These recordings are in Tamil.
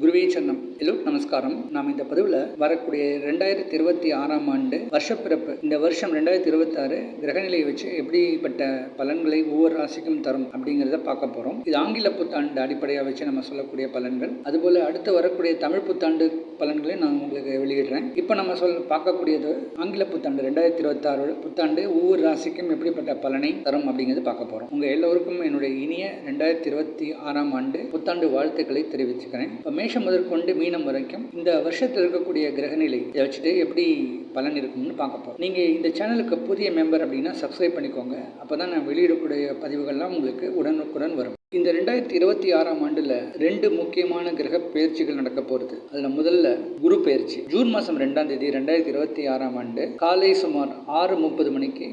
குருவே சரணம். ஹலோ நமஸ்காரம். நாம் இந்த பதிவில் வரக்கூடிய ரெண்டாயிரத்தி இருபத்தி ஆறாம் ஆண்டு வருஷப்பிறப்பு இந்த வருஷம் ரெண்டாயிரத்தி இருபத்தாறு கிரகநிலையை வச்சு எப்படிப்பட்ட பலன்களை ஒவ்வொரு ராசிக்கும் தரும் அப்படிங்கிறத பார்க்க போகிறோம் இது ஆங்கில புத்தாண்டு அடிப்படையாக வச்சு நம்ம சொல்லக்கூடிய பலன்கள். அதுபோல் அடுத்து வரக்கூடிய தமிழ் புத்தாண்டு பலன்களை நான் உங்களுக்கு வெளியிடுறேன். இப்போ நம்ம சொல் பார்க்கக்கூடியது ஆங்கில புத்தாண்டு ரெண்டாயிரத்தி இருபத்தாறு புத்தாண்டு ஒவ்வொரு ராசிக்கும் எப்படிப்பட்ட பலனை தரும் அப்படிங்கிறது பார்க்க போகிறோம் உங்கள் எல்லோருக்கும் என்னுடைய இனிய ரெண்டாயிரத்தி இருபத்தி ஆறாம் ஆண்டு புத்தாண்டு வாழ்த்துக்களை தெரிவிச்சுக்கிறேன். இப்போ மேஷம் முதற்கொண்டு மீனம் வரைக்கும் இந்த வருஷத்தில் இருக்கக்கூடிய கிரகநிலை இதை வச்சுட்டு எப்படி பலன் இருக்கும்னு பார்க்க போகிறோம் நீங்கள் இந்த சேனலுக்கு புதிய மெம்பர் அப்படின்னா சப்ஸ்கிரைப் பண்ணிக்கோங்க. அப்போ தான் நான் வெளியிடக்கூடிய பதிவுகள்லாம் உங்களுக்கு உடனுக்குடன் வரும். இந்த ரெண்டாயிரத்தி இருபத்தி ஆறாம் ஆண்டில் ரெண்டு முக்கியமான கிரக பயிற்சிகள் நடக்க போகிறது அதில் முதல்ல குரு பயிற்சி. ஜூன் மாதம் ரெண்டாம் தேதி ரெண்டாயிரத்தி இருபத்தி ஆறாம் ஆண்டு காலை சுமார் ஆறு முப்பது மணிக்கு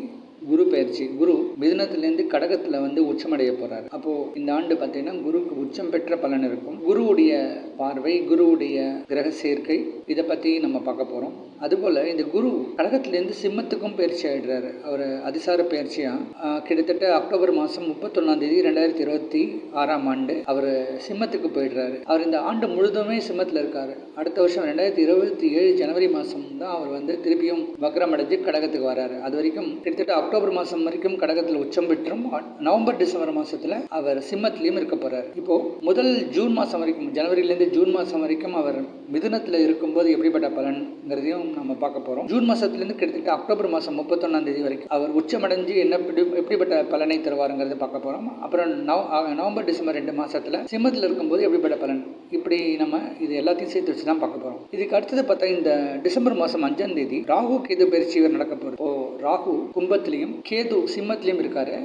குரு பயிற்சி. குரு மிதனத்திலேருந்து கடகத்தில் வந்து உச்சமடைய போகிறார் அப்போது இந்த ஆண்டு பார்த்தீங்கன்னா குருக்கு உச்சம் பெற்ற பலன் இருக்கும். குருவுடைய பார்வை குருவுடைய கிரக சேர்க்கை இதை பற்றி நம்ம பார்க்க போகிறோம் அதுபோல் இந்த குரு கடகத்திலேருந்து சிம்மத்துக்கும் பயிற்சி ஆகிடுறாரு அவர் அதிசார பயிற்சியாக கிட்டத்தட்ட அக்டோபர் மாதம் முப்பத்தொன்னாம் தேதி ரெண்டாயிரத்தி இருபத்தி ஆறாம் ஆண்டு அவர் சிம்மத்துக்கு போயிடுறாரு. அவர் இந்த ஆண்டு முழுதுமே சிம்மத்தில் இருக்கார். அடுத்த வருஷம் ரெண்டாயிரத்தி இருபத்தி ஏழு ஜனவரி மாதம் தான் அவர் வந்து திருப்பியும் வக்ரம் அடைஞ்சு கடகத்துக்கு வராரு. அது வரைக்கும் கிட்டத்தட்ட அக்டோபர் மாதம் வரைக்கும் கடகத்தில் உச்சம் பெற்றும் நவம்பர் டிசம்பர் மாதத்தில் அவர் சிம்மத்திலையும் இருக்க போகிறார் இப்போது முதல் ஜூன் மாதம் வரைக்கும் ஜனவரியிலேருந்து ஜூன் மாதம் வரைக்கும் அவர் மிதுனத்தில் இருக்கும்போது எப்படிப்பட்ட பலன்கிறதையும் நம்ம பார்க்க போகிறோம் ஜூன் மாதத்துலேருந்து கிட்டத்தட்ட அக்டோபர் மாதம் முப்பத்தொன்னாம் தேதி வரைக்கும் அவர் உச்சமடைஞ்சு என்ன எப்படிப்பட்ட பலனை தருவாருங்கிறத பார்க்க போகிறோம் அப்புறம் நவ- நவம்பர் டிசம்பர் ரெண்டு மாதத்தில் சிம்மத்தில் இருக்கும்போது எப்படிப்பட்ட பலன்? இப்படி நம்ம இது எல்லாத்தையும் சேர்த்து வச்சு தான் பார்க்க போகிறோம் இதுக்கு அடுத்தது பார்த்தா இந்த டிசம்பர் மாதம் அஞ்சாம் தேதி ராகு கேது பயிற்சி இவர் நடக்க போகுது ராகு கும்பத்திலையும் கேது சிம்மத்திலையும் இருக்காரு.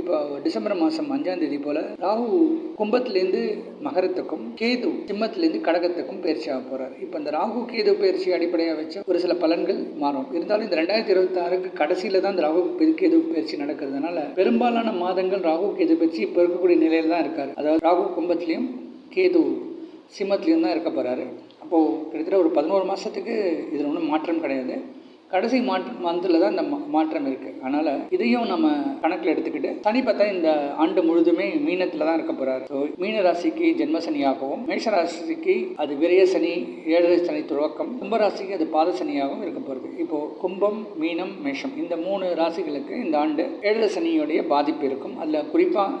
இப்போ டிசம்பர் மாதம் அஞ்சாம் தேதி போல் ராகு கும்பத்திலேருந்து மகரத்துக்கும் கேது சிம்மத்திலேருந்து கடகத்துக்கும் பயிற்சி ஆக போகிறார் இப்போ இந்த ராகு கேது பயிற்சி அடிப்படையாக வச்ச ஒரு சில பலன்கள் மாறும். இருந்தாலும் இந்த ரெண்டாயிரத்தி இருபத்தாறுக்கு கடைசியில் தான் இந்த ராகு கேது பயிற்சி நடக்கிறதுனால பெரும்பாலான மாதங்கள் ராகு கேது பயிற்சி இப்போ இருக்கக்கூடிய நிலையில் தான் இருக்கார். அதாவது ராகு கும்பத்திலையும் கேது சிம்மத்திலையும் தான் இருக்க போகிறாரு அப்போது கிட்டத்தட்ட ஒரு பதினோரு மாதத்துக்கு இதில் ஒன்றும் மாற்றம் கிடையாது. கடைசி மாற்றம் மந்தில் தான் இந்த மா- மாற்றம் இருக்குது அதனால் இதையும் நம்ம கணக்கில் எடுத்துக்கிட்டு சனி பார்த்தா இந்த ஆண்டு முழுதுமே மீனத்தில் தான் இருக்க போகிறாரு ஸோ மீன ராசிக்கு ஜென்ம சனியாகவும் மேஷ ராசிக்கு அது விரைய சனி ஏழரை சனி துவக்கம் கும்பராசிக்கு அது பாத சனியாகவும் இருக்க போகிறது இப்போது கும்பம் மீனம் மேஷம் இந்த மூணு ராசிகளுக்கு இந்த ஆண்டு ஏழரை சனியுடைய பாதிப்பு இருக்கும். அதில் குறிப்பாக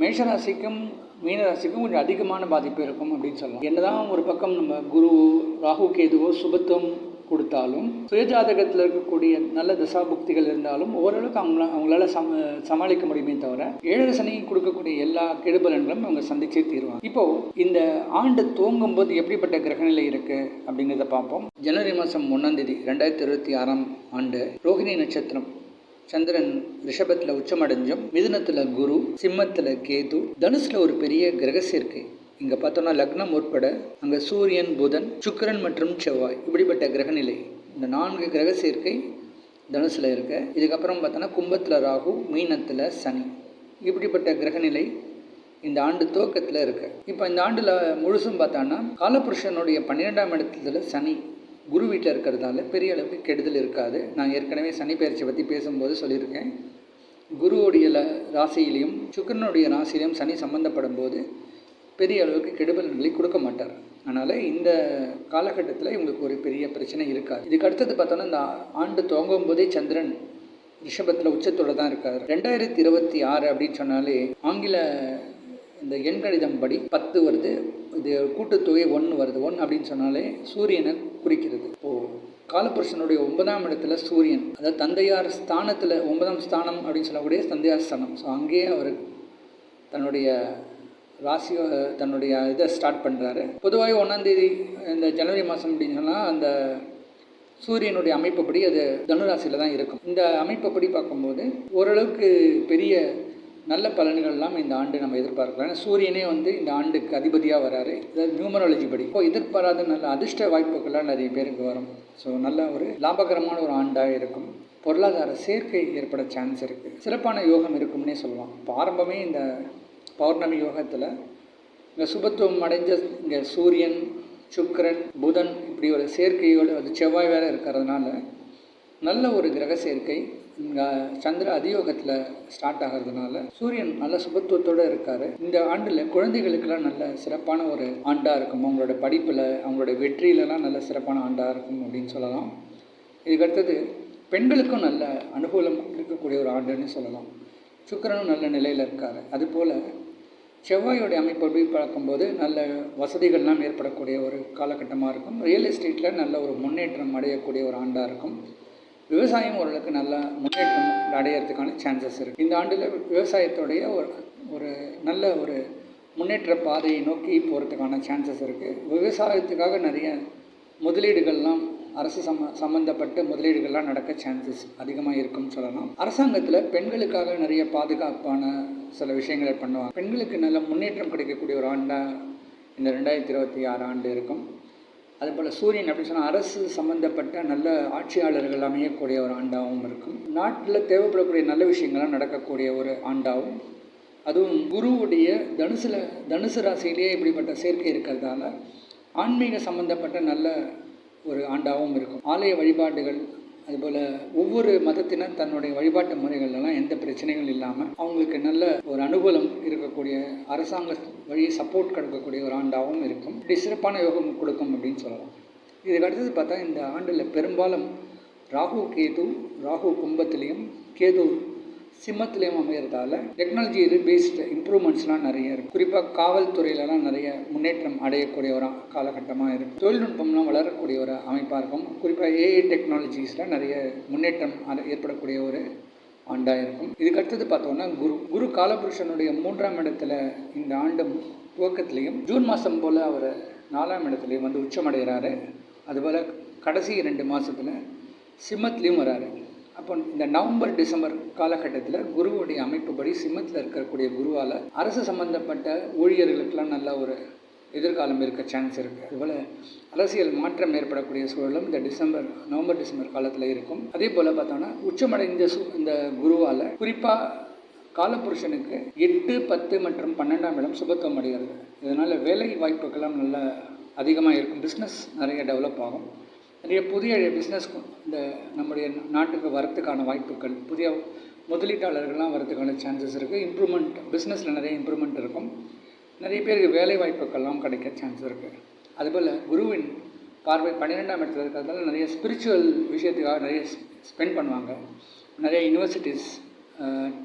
மேஷராசிக்கும் மீனராசிக்கும் கொஞ்சம் அதிகமான பாதிப்பு இருக்கும் அப்படின்னு சொல்லலாம். என்னதான் ஒரு பக்கம் நம்ம குரு ராகு கேதுவோ சுபத்துவம் கொடுத்தாலும் சுயஜாதகத்தில் இருக்கக்கூடிய நல்ல தசாபுக்திகள் இருந்தாலும் ஓரளவுக்கு அவங்கள அவங்களால சம சமாளிக்க முடியுமே தவிர ஏழரை கொடுக்கக்கூடிய எல்லா கெடுபலன்களும் அவங்க சந்திச்சே தீருவாங்க. இப்போ இந்த ஆண்டு துவங்கும் போது எப்படிப்பட்ட கிரகநிலை இருக்கு அப்படிங்கிறத பார்ப்போம். ஜனவரி மாதம் ஒன்றாம் தேதி ரெண்டாயிரத்தி இருபத்தி ஆறாம் ஆண்டு ரோகிணி நட்சத்திரம். சந்திரன் ரிஷபத்தில் உச்சமடைஞ்சும் மிதுனத்தில் குரு சிம்மத்தில் கேது தனுசில் ஒரு பெரிய கிரக சேர்க்கை இங்கே பார்த்தோம்னா லக்னம் உட்பட அங்கே சூரியன் புதன் சுக்கிரன் மற்றும் செவ்வாய் இப்படிப்பட்ட கிரகநிலை. இந்த நான்கு கிரக சேர்க்கை தனுசில் இருக்க. இதுக்கப்புறம் பார்த்தோன்னா கும்பத்தில் ராகு மீனத்தில் சனி. இப்படிப்பட்ட கிரகநிலை இந்த ஆண்டு துவக்கத்தில் இருக்கு. இப்போ இந்த ஆண்டில் முழுசும் பார்த்தோன்னா காலபுருஷனுடைய பன்னிரெண்டாம் இடத்துல சனி குரு வீட்டில் இருக்கிறதால பெரிய அளவுக்கு கெடுதல் இருக்காது. நான் ஏற்கனவே சனி பயிற்சி பற்றி பேசும்போது சொல்லியிருக்கேன். குருவுடைய ராசியிலையும் சுக்கிரனுடைய ராசியிலையும் சனி சம்பந்தப்படும் போது பெரிய அளவுக்கு கெடுபலன்களை கொடுக்க மாட்டார். அதனால் இந்த காலகட்டத்தில் இவங்களுக்கு ஒரு பெரிய பிரச்சனை இருக்காது. இதுக்கு அடுத்தது பார்த்தோன்னா இந்த ஆண்டு துவங்கும் போதே சந்திரன் ரிஷபத்தில் உச்சத்தோடு தான் இருக்கார். ரெண்டாயிரத்தி இருபத்தி ஆறு அப்படின்னு சொன்னாலே ஆங்கில இந்த எண்கணிதம் படி பத்து வருது. இது கூட்டுத்தொகை ஒன்று வருது. ஒன்று அப்படின்னு சொன்னாலே சூரியனை குறிக்கிறது. ஓ காலபுருஷனுடைய ஒன்பதாம் இடத்துல சூரியன் அதாவது தந்தையார் ஸ்தானத்தில் ஒன்பதாம் ஸ்தானம் அப்படின்னு சொல்லக்கூடிய தந்தையார் ஸ்தானம். ஸோ அங்கேயே அவர் தன்னுடைய ராசி தன்னுடைய இதை ஸ்டார்ட் பண்ணுறாரு பொதுவாக ஒன்றாந்தேதி இந்த ஜனவரி மாதம் அப்படின்னு சொன்னால் அந்த சூரியனுடைய அமைப்புப்படி அது தனுராசியில் தான் இருக்கும். இந்த அமைப்புப்படி பார்க்கும்போது ஓரளவுக்கு பெரிய நல்ல பலன்கள்லாம் இந்த ஆண்டு நம்ம எதிர்பார்க்கலாம் ஏன்னா சூரியனே வந்து இந்த ஆண்டுக்கு அதிபதியாக வராரு. அதாவது நியூமராலஜி படி. இப்போ எதிர்பாராத நல்ல அதிர்ஷ்ட வாய்ப்புகள்லாம் நிறைய பேருக்கு வரும். ஸோ நல்ல ஒரு லாபகரமான ஒரு ஆண்டாக இருக்கும். பொருளாதார சேர்க்கை ஏற்பட சான்ஸ் இருக்குது சிறப்பான யோகம் இருக்கும்னே சொல்லலாம். இப்போ ஆரம்பமே இந்த பௌர்ணமி யோகத்தில் இந்த சுபத்துவம் அடைஞ்ச இங்கே சூரியன் சுக்கரன் புதன் இப்படி ஒரு சேர்க்கையோடு அது செவ்வாய் வேறு இருக்கிறதுனால நல்ல ஒரு கிரக சேர்க்கை இங்கே சந்திர அதியோகத்தில் ஸ்டார்ட் ஆகிறதுனால சூரியன் நல்ல சுபத்துவத்தோடு இருக்கார். இந்த ஆண்டில் குழந்தைகளுக்கெல்லாம் நல்ல சிறப்பான ஒரு ஆண்டாக இருக்கும். அவங்களோட படிப்பில் அவங்களோட வெற்றியிலலாம் நல்ல சிறப்பான ஆண்டாக இருக்கும் அப்படின்னு சொல்லலாம். இதுக்கடுத்தது பெண்களுக்கும் நல்ல அனுகூலம் இருக்கக்கூடிய ஒரு ஆண்டுன்னு சொல்லலாம். சுக்கிரனும் நல்ல நிலையில் இருக்கார். அதுபோல் செவ்வாயோடைய அமைப்பு எப்படி பார்க்கும்போது நல்ல வசதிகள்லாம் ஏற்படக்கூடிய ஒரு காலகட்டமாக இருக்கும். ரியல் எஸ்டேட்டில் நல்ல ஒரு முன்னேற்றம் அடையக்கூடிய ஒரு ஆண்டாக இருக்கும். விவசாயம் ஓரளவுக்கு நல்ல முன்னேற்றம் அடையிறதுக்கான சான்சஸ் இருக்குது இந்த ஆண்டில் விவசாயத்துடைய ஒரு ஒரு நல்ல ஒரு முன்னேற்ற பாதையை நோக்கி போகிறதுக்கான சான்சஸ் இருக்குது விவசாயத்துக்காக நிறைய முதலீடுகள்லாம் அரசு சம்ம சம்மந்தப்பட்ட முதலீடுகள்லாம் நடக்க சான்சஸ் அதிகமாக இருக்கும்னு சொல்லலாம். அரசாங்கத்தில் பெண்களுக்காக நிறைய பாதுகாப்பான சில விஷயங்களை பண்ணுவாங்க. பெண்களுக்கு நல்ல முன்னேற்றம் கிடைக்கக்கூடிய ஒரு ஆண்டாக இந்த ரெண்டாயிரத்தி இருபத்தி ஆறு ஆண்டு இருக்கும். அதுபோல் சூரியன் அப்படின்னு சொன்னால் அரசு சம்மந்தப்பட்ட நல்ல ஆட்சியாளர்கள் அமையக்கூடிய ஒரு ஆண்டாகவும் இருக்கும். நாட்டில் தேவைப்படக்கூடிய நல்ல விஷயங்கள்லாம் நடக்கக்கூடிய ஒரு ஆண்டாகவும் அதுவும் குருவுடைய தனுசில் தனுசு ராசியிலேயே இப்படிப்பட்ட சேர்க்கை இருக்கிறதால ஆன்மீக சம்மந்தப்பட்ட நல்ல ஒரு ஆண்டாகவும் இருக்கும். ஆலய வழிபாடுகள் அதுபோல் ஒவ்வொரு மதத்தினர் தன்னுடைய வழிபாட்டு முறைகள்லாம் எந்த பிரச்சனைகள் இல்லாமல் அவங்களுக்கு நல்ல ஒரு அனுகூலம் இருக்கக்கூடிய அரசாங்க வழி சப்போர்ட் கிடைக்கக்கூடிய ஒரு ஆண்டாகவும் இருக்கும். இப்படி சிறப்பான யோகம் கொடுக்கும் அப்படின்னு சொல்லலாம். இதுக்கு அடுத்தது பார்த்தா இந்த ஆண்டில் பெரும்பாலும் ராகு கேது ராகு கும்பத்திலையும் கேது சிம்மத்திலையும் அமைகிறதால டெக்னாலஜி பேஸ்டு இம்ப்ரூவ்மெண்ட்ஸ்லாம் நிறைய இருக்கும் குறிப்பாக காவல்துறையிலலாம் நிறைய முன்னேற்றம் அடையக்கூடிய ஒரு காலகட்டமாக இருக்கும் தொழில்நுட்பம்லாம் வளரக்கூடிய ஒரு அமைப்பாக இருக்கும் குறிப்பாக ஏஐ டெக்னாலஜிஸ்லாம் நிறைய முன்னேற்றம் ஏற்படக்கூடிய ஒரு ஆண்டாக இருக்கும். இதுக்கு அடுத்தது பார்த்தோம்னா குரு. குரு காலபுருஷனுடைய மூன்றாம் இடத்துல இந்த ஆண்டு துவக்கத்துலேயும் ஜூன் மாதம் போல் அவர் நாலாம் இடத்துலையும் வந்து உச்சமடைகிறாரு. அதுபோல் கடைசி ரெண்டு மாதத்தில் சிம்மத்துலேயும் வராரு. அப்போ இந்த நவம்பர் டிசம்பர் காலகட்டத்தில் குருவுடைய அமைப்புப்படி சிம்மத்தில் இருக்கக்கூடிய குருவால் அரசு சம்பந்தப்பட்ட ஊழியர்களுக்கெல்லாம் நல்ல ஒரு எதிர்காலம் இருக்க சான்ஸ் இருக்குது அதுபோல் அரசியல் மாற்றம் ஏற்படக்கூடிய சூழலும் இந்த டிசம்பர் நவம்பர் டிசம்பர் காலத்தில் இருக்கும். அதே போல் பார்த்தோன்னா உச்சமடைந்த சு இந்த குருவால் குறிப்பாக காலபுருஷனுக்கு எட்டு பத்து மற்றும் பன்னெண்டாம் இடம் சுபத்துவம் அடைகிறது. இதனால் வேலை வாய்ப்புக்கெல்லாம் நல்ல அதிகமாக இருக்கும். பிஸ்னஸ் நிறைய டெவலப் ஆகும். நிறைய புதிய பிஸ்னஸ் இந்த நம்முடைய நாட்டுக்கு வரத்துக்கான வாய்ப்புகள் புதிய முதலீட்டாளர்கள்லாம் வரதுக்கான சான்சஸ் இருக்குது இம்ப்ரூவ்மெண்ட் பிஸ்னஸில் நிறைய இம்ப்ரூவ்மெண்ட் இருக்கும். நிறைய பேருக்கு வேலை வாய்ப்புகள்லாம் கிடைக்க சான்ஸ் இருக்குது அதுபோல் குருவின் பார்வை பன்னிரெண்டாம் இடத்துல இருக்கிறதால நிறைய ஸ்பிரிச்சுவல் விஷயத்துக்காக நிறைய ஸ்பெண்ட் பண்ணுவாங்க. நிறைய யூனிவர்சிட்டிஸ்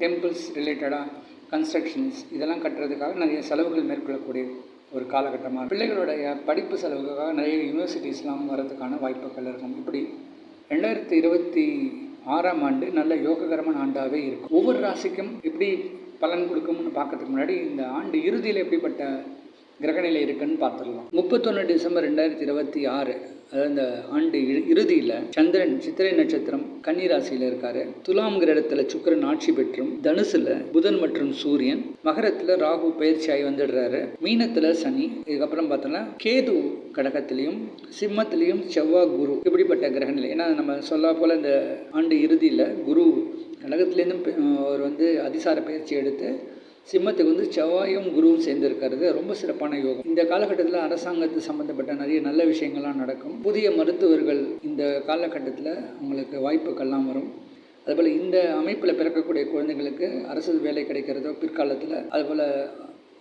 டெம்பிள்ஸ் ரிலேட்டடாக கன்ஸ்ட்ரக்ஷன்ஸ் இதெல்லாம் கட்டுறதுக்காக நிறைய செலவுகள் மேற்கொள்ளக்கூடிய ஒரு காலகட்டமாக பிள்ளைகளுடைய படிப்பு செலவுக்காக நிறைய யூனிவர்சிட்டிஸ்லாம் வரதுக்கான வாய்ப்புகள் இருக்கும். இப்படி ரெண்டாயிரத்தி இருபத்தி ஆறாம் ஆண்டு நல்ல யோககரமான ஆண்டாகவே இருக்கும். ஒவ்வொரு ராசிக்கும் எப்படி பலன் கொடுக்கும்னு பார்க்கறதுக்கு முன்னாடி இந்த ஆண்டு இறுதியில் எப்படிப்பட்ட கிரகநிலை இருக்குன்னு பார்த்துடலாம். முப்பத்தொன்று டிசம்பர் ரெண்டாயிரத்தி இருபத்தி ஆறு அதாவது இந்த ஆண்டு இறுதியில் சந்திரன் சித்திரை நட்சத்திரம் கன்னிராசியில் இருக்காரு. துலாம்ங்கிற இடத்துல சுக்கிரன் ஆட்சி பெற்றும் தனுசுல புதன் மற்றும் சூரியன் மகரத்தில் ராகு பயிற்சியாகி வந்துடுறாரு. மீனத்தில் சனி இதுக்கப்புறம் பார்த்தோன்னா கேது கடகத்திலையும் சிம்மத்திலையும் செவ்வாய் குரு இப்படிப்பட்ட கிரகங்கள் ஏன்னா நம்ம சொல்ல போல இந்த ஆண்டு இறுதியில் குரு கடகத்திலேருந்து அவர் வந்து அதிசார பயிற்சி எடுத்து சிம்மத்துக்கு வந்து செவ்வாயும் குருவும் சேர்ந்திருக்கிறது. ரொம்ப சிறப்பான யோகம். இந்த காலகட்டத்தில் அரசாங்கத்து சம்மந்தப்பட்ட நிறைய நல்ல விஷயங்கள்லாம் நடக்கும். புதிய மருத்துவர்கள் இந்த காலகட்டத்தில் அவங்களுக்கு வாய்ப்புகள்லாம் வரும். அதுபோல் இந்த அமைப்பில் பிறக்கக்கூடிய குழந்தைங்களுக்கு அரசு வேலை கிடைக்கிறதோ பிற்காலத்தில் அதுபோல்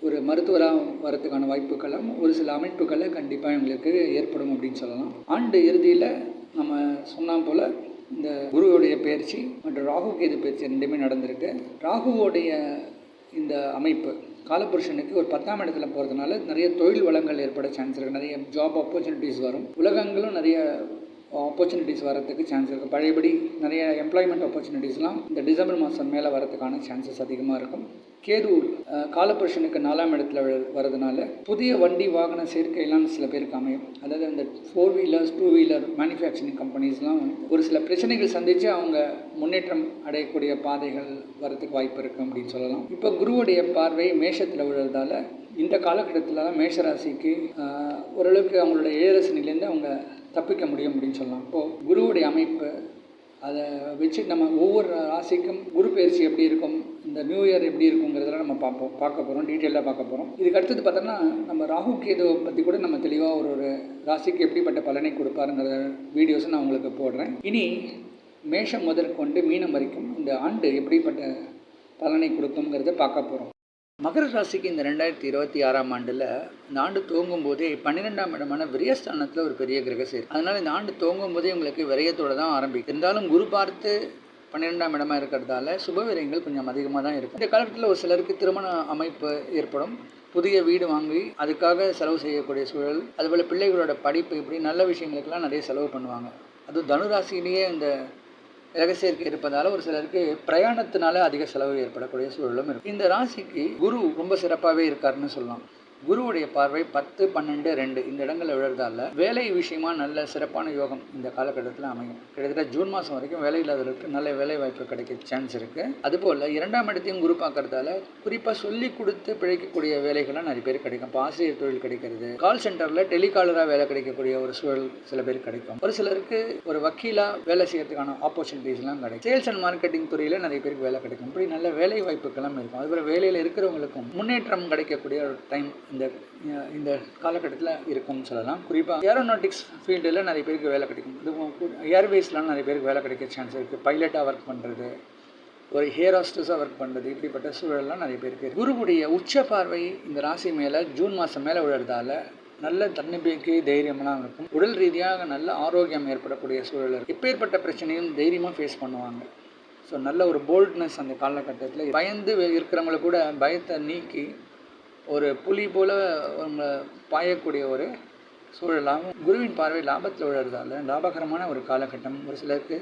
ஒரு மருத்துவராக வரதுக்கான வாய்ப்புகளும் ஒரு சில அமைப்புகளை கண்டிப்பாக எங்களுக்கு ஏற்படும் அப்படின்னு சொல்லலாம். ஆண்டு இறுதியில் நம்ம சொன்னால் போல் இந்த குருவுடைய பயிற்சி மற்றும் ராகு கேது பயிற்சி ரெண்டுமே நடந்திருக்கு. ராகுவோடைய இந்த அமைப்பு. காலபுருஷனுக்கு ஒரு பத்தாம் இடத்துல போகிறதுனால நிறைய தொழில் வளங்கள் ஏற்பட சான்ஸ் இருக்குது நிறைய ஜாப் ஆப்பர்ச்சுனிட்டிஸ் வரும். உலகங்களும் நிறைய ஆப்பர்ச்சுனிட்டிஸ் வரத்துக்கு சான்ஸ் இருக்குது பழையபடி நிறைய எம்ப்ளாய்மெண்ட் ஆப்பர்ச்சுனிட்டிஸ்லாம் இந்த டிசம்பர் மாதம் மேலே வரதுக்கான சான்சஸ் அதிகமாக இருக்கும். கேது காலபுருஷனுக்கு நாலாம் இடத்துல வரதுனால புதிய வண்டி வாகன சேர்க்கையெல்லாம் சில பேருக்கு அமையும். அதாவது இந்த four wheelers two wheeler manufacturing கம்பெனிஸ்லாம் ஒரு சில பிரச்சனைகள் சந்தித்து அவங்க முன்னேற்றம் அடையக்கூடிய பாதைகள் வரத்துக்கு வாய்ப்பு இருக்குது அப்படின்னு சொல்லலாம். இப்போ குருவுடைய பார்வை மேஷத்தில் விழுறதால இந்த காலகட்டத்தில் தான் மேஷராசிக்கு ஓரளவுக்கு அவங்களோட ஏழரசனிலேருந்து அவங்க தப்பிக்க முடியும் அப்படின்னு சொல்லலாம். இப்போது குருவுடைய அமைப்பு அதை வச்சு நம்ம ஒவ்வொரு ராசிக்கும் குரு பயிற்சி எப்படி இருக்கும் இந்த நியூ இயர் எப்படி இருக்குங்கிறதெல்லாம் நம்ம பார்ப்போம் பார்க்க போகிறோம் டீட்டெயிலாக பார்க்க போகிறோம் இதுக்கு அடுத்தது பார்த்தோம்னா நம்ம ராகு கேதுவை பற்றி கூட நம்ம தெளிவாக ஒரு ஒரு ராசிக்கு எப்படிப்பட்ட பலனை கொடுப்பாருங்கிற வீடியோஸை நான் உங்களுக்கு போடுறேன். இனி மேஷம் முதற்கொண்டு மீனம் வரைக்கும் இந்த ஆண்டு எப்படிப்பட்ட பலனை கொடுக்குங்கிறத பார்க்க போகிறோம் மகர ராசிக்கு இந்த ரெண்டாயிரத்தி இருபத்தி ஆறாம் ஆண்டில் இந்த ஆண்டு துவங்கும் போதே பன்னிரெண்டாம் இடமான விரயஸ்தானத்தில் ஒரு பெரிய கிரக சேர் அதனால் இந்த ஆண்டு துவங்கும் போதே உங்களுக்கு விரயத்தோடு தான் ஆரம்பிக்கும். இருந்தாலும் குரு பார்த்து பன்னிரெண்டாம் இடமா இருக்கிறதால சுப விரயங்கள் கொஞ்சம் அதிகமாக தான் இருக்கும். இந்த காலகட்டத்தில் ஒரு சிலருக்கு திருமண அமைப்பு ஏற்படும். புதிய வீடு வாங்கி அதுக்காக செலவு செய்யக்கூடிய சூழல் அதுபோல் பிள்ளைகளோட படிப்பு இப்படி நல்ல விஷயங்களுக்கெல்லாம் நிறைய செலவு பண்ணுவாங்க. அதுவும் தனுராசிலேயே இந்த ரகசியருக்கு இருப்பதால் ஒரு சிலருக்கு பிரயாணத்தினால அதிக செலவு ஏற்படக்கூடிய சூழலும் இருக்கும் இந்த ராசிக்கு குரு ரொம்ப சிறப்பாகவே இருக்காருன்னு சொல்லலாம். குருவுடைய பார்வை பத்து பன்னெண்டு ரெண்டு இந்த இடங்களில் விழுறதால வேலை விஷயமா நல்ல சிறப்பான யோகம் இந்த காலகட்டத்தில் அமையும். கிட்டத்தட்ட ஜூன் மாதம் வரைக்கும் வேலை இல்லாதவர்களுக்கு நல்ல வேலை வாய்ப்பு கிடைக்க சான்ஸ் இருக்குது அதுபோல் இரண்டாம் இடத்தையும் குரு பார்க்கறதால குறிப்பாக சொல்லி கொடுத்து பிழைக்கக்கூடிய வேலைகள்லாம் நிறைய பேர் கிடைக்கும். இப்போ ஆசிரியர் தொழில் கிடைக்கிறது. கால் சென்டரில் டெலிகாலராக வேலை கிடைக்கக்கூடிய ஒரு சூழல் சில பேர் கிடைக்கும். ஒரு சிலருக்கு ஒரு வக்கீலாக வேலை செய்யறதுக்கான ஆப்பர்ச்சுனிட்டிஸ்லாம் கிடைக்கும். சேல்ஸ் அண்ட் மார்க்கெட்டிங் துறையில் நிறைய பேருக்கு வேலை கிடைக்கும். இப்படி நல்ல வேலை வாய்ப்புகளும் இருக்கும். அதுபோல் வேலையில் இருக்கிறவங்களுக்கும் முன்னேற்றம் கிடைக்கக்கூடிய ஒரு டைம் இந்த இந்த காலகட்டத்தில் இருக்கும்னு சொல்லலாம். குறிப்பாக ஏரோநாட்டிக்ஸ் ஃபீல்டில் நிறைய பேருக்கு வேலை கிடைக்கும். இது ஏர்வேஸ்லாம் நிறைய பேருக்கு வேலை கிடைக்க சான்ஸ் இருக்குது பைலட்டாக ஒர்க் பண்ணுறது ஒரு ஹேர் ஹாஸ்டஸாக ஒர்க் பண்ணுறது இப்படிப்பட்ட சூழல்லாம் நிறைய பேருக்கு குருவுடைய உச்ச பார்வை இந்த ராசி மேலே ஜூன் மாதம் மேலே விழுறதால நல்ல தன்னம்பிக்கை தைரியமெல்லாம் இருக்கும். உடல் ரீதியாக நல்ல ஆரோக்கியம் ஏற்படக்கூடிய சூழல் இருக்குது எப்பேற்பட்ட பிரச்சனையும் தைரியமாக ஃபேஸ் பண்ணுவாங்க. ஸோ நல்ல ஒரு போல்ட்னஸ் அந்த காலகட்டத்தில். பயந்து இருக்கிறவங்கள கூட பயத்தை நீக்கி ஒரு புலி போல் பாயக்கூடிய ஒரு சூழலாகவும் குருவின் பார்வை லாபத்தில் விழுறதால லாபகரமான ஒரு காலகட்டம். ஒரு சிலருக்கு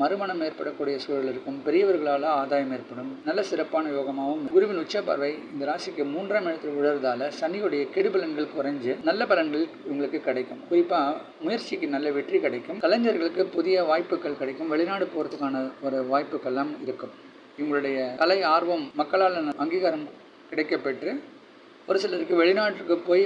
மறுமணம் ஏற்படக்கூடிய சூழல் இருக்கும். பெரியவர்களால் ஆதாயம் ஏற்படும். நல்ல சிறப்பான யோகமாகவும் குருவின் உச்ச பார்வை இந்த ராசிக்கு மூன்றாம் இடத்தில் விழுறதால சனியுடைய கெடுபலன்கள் குறைஞ்சு நல்ல பலன்கள் உங்களுக்கு கிடைக்கும். குறிப்பாக முயற்சிக்கு நல்ல வெற்றி கிடைக்கும். கலைஞர்களுக்கு புதிய வாய்ப்புகள் கிடைக்கும். வெளிநாடு போகிறதுக்கான ஒரு வாய்ப்புகள்லாம் இருக்கும். இவங்களுடைய கலை ஆர்வம் மக்களால் அங்கீகாரம் கிடைக்கப்பெற்று ஒரு சிலருக்கு வெளிநாட்டுக்கு போய்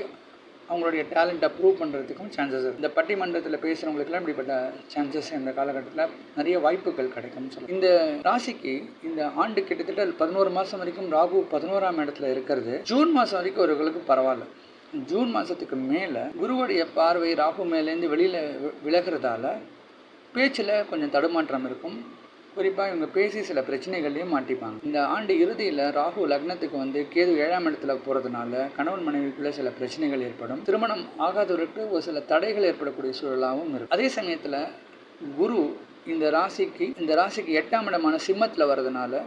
அவங்களுடைய டேலண்ட்டை ப்ரூவ் பண்ணுறதுக்கும் சான்சஸ் இருக்குது இந்த பட்டிமன்றத்தில் பேசுகிறவங்களுக்குலாம் இப்படிப்பட்ட சான்சஸ் இந்த காலகட்டத்தில் நிறைய வாய்ப்புகள் கிடைக்கும்னு சொல்லி இந்த ராசிக்கு இந்த ஆண்டு கிட்டத்தட்ட பதினோரு மாதம் வரைக்கும் ராகு பதினோராம் இடத்துல இருக்கிறது. ஜூன் மாதம் வரைக்கும் அவர்களுக்கு பரவாயில்ல. ஜூன் மாதத்துக்கு மேலே குருவுடைய பார்வை ராகு மேலேருந்து வெளியில் விலகிறதால பேச்சில் கொஞ்சம் தடுமாற்றம் இருக்கும். குறிப்பாக இவங்க பேசி சில பிரச்சனைகள்லையும் மாட்டிப்பாங்க. இந்த ஆண்டு இறுதியில் ராகு லக்னத்துக்கு வந்து கேது ஏழாம் இடத்துல போகிறதுனால கணவன் மனைவிக்குள்ள சில பிரச்சனைகள் ஏற்படும். திருமணம் ஆகாதவருக்கு ஒரு சில தடைகள் ஏற்படக்கூடிய சூழலாகவும் இருக்கும். அதே சமயத்தில் குரு இந்த ராசிக்கு இந்த ராசிக்கு எட்டாம் இடமான சிம்மத்தில் வர்றதுனால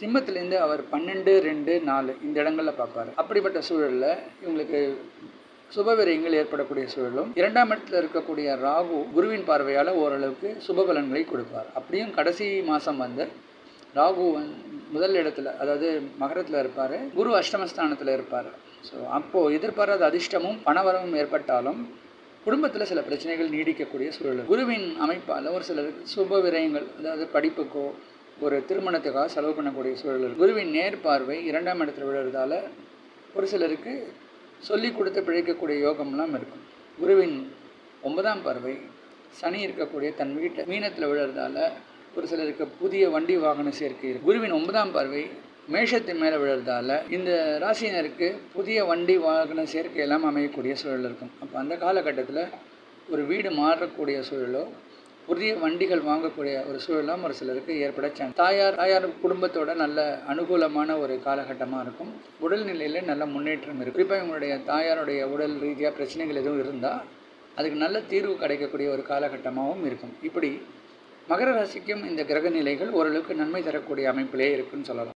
சிம்மத்திலேருந்து அவர் பன்னெண்டு ரெண்டு நாலு இந்த இடங்களில் பார்ப்பார். அப்படிப்பட்ட சூழலில் இவங்களுக்கு சுபவிரயங்கள் ஏற்படக்கூடிய சூழலும் இரண்டாம் இடத்துல இருக்கக்கூடிய ராகு குருவின் பார்வையால் ஓரளவுக்கு சுபபலன்களை கொடுப்பார். அப்படியும் கடைசி மாதம் வந்து ராகு முதல் இடத்துல அதாவது மகரத்தில் இருப்பார் குரு அஷ்டமஸ்தானத்தில் இருப்பார். ஸோ அப்போது எதிர்பாராத அதிர்ஷ்டமும் பணவரமும் ஏற்பட்டாலும் குடும்பத்தில் சில பிரச்சனைகள் நீடிக்கக்கூடிய சூழல் குருவின் அமைப்பால் ஒரு சிலருக்கு சுப விரயங்கள் அதாவது படிப்புக்கோ ஒரு திருமணத்துக்காக செலவு பண்ணக்கூடிய சூழல் குருவின் நேர்பார்வை இரண்டாம் இடத்துல விழுறதால ஒரு சிலருக்கு சொல்லி கொடுத்து பிழைக்கக்கூடிய யோகம்லாம் இருக்கும். குருவின் ஒன்பதாம் பார்வை சனி இருக்கக்கூடிய தன் வீட்டை மீனத்தில் விழுறதால ஒரு சிலருக்கு புதிய வண்டி வாகன சேர்க்கை இருக்கு. குருவின் ஒன்பதாம் பார்வை மேஷத்தின் மேலே விழுறதால இந்த ராசியினருக்கு புதிய வண்டி வாகன சேர்க்கை எல்லாம் அமையக்கூடிய சூழல் இருக்கும். அப்போ அந்த காலகட்டத்தில் ஒரு வீடு மாறக்கூடிய சூழலோ புதிய வண்டிகள் வாங்கக்கூடிய ஒரு சூழலும் ஒரு சிலருக்கு ஏற்பட சான்ஸ் தாயார் தாயார் குடும்பத்தோட நல்ல அனுகூலமான ஒரு காலகட்டமாக இருக்கும். உடல்நிலையில் நல்ல முன்னேற்றம் இருக்கும். குறிப்பாக உங்களுடைய தாயாருடைய உடல் ரீதியாக பிரச்சனைகள் எதுவும் இருந்தால் அதுக்கு நல்ல தீர்வு கிடைக்கக்கூடிய ஒரு காலகட்டமாகவும் இருக்கும். இப்படி மகர ராசிக்கும் இந்த கிரக நிலைகள் ஓரளவுக்கு நன்மை தரக்கூடிய அமைப்பிலே இருக்குன்னு சொல்லலாம்.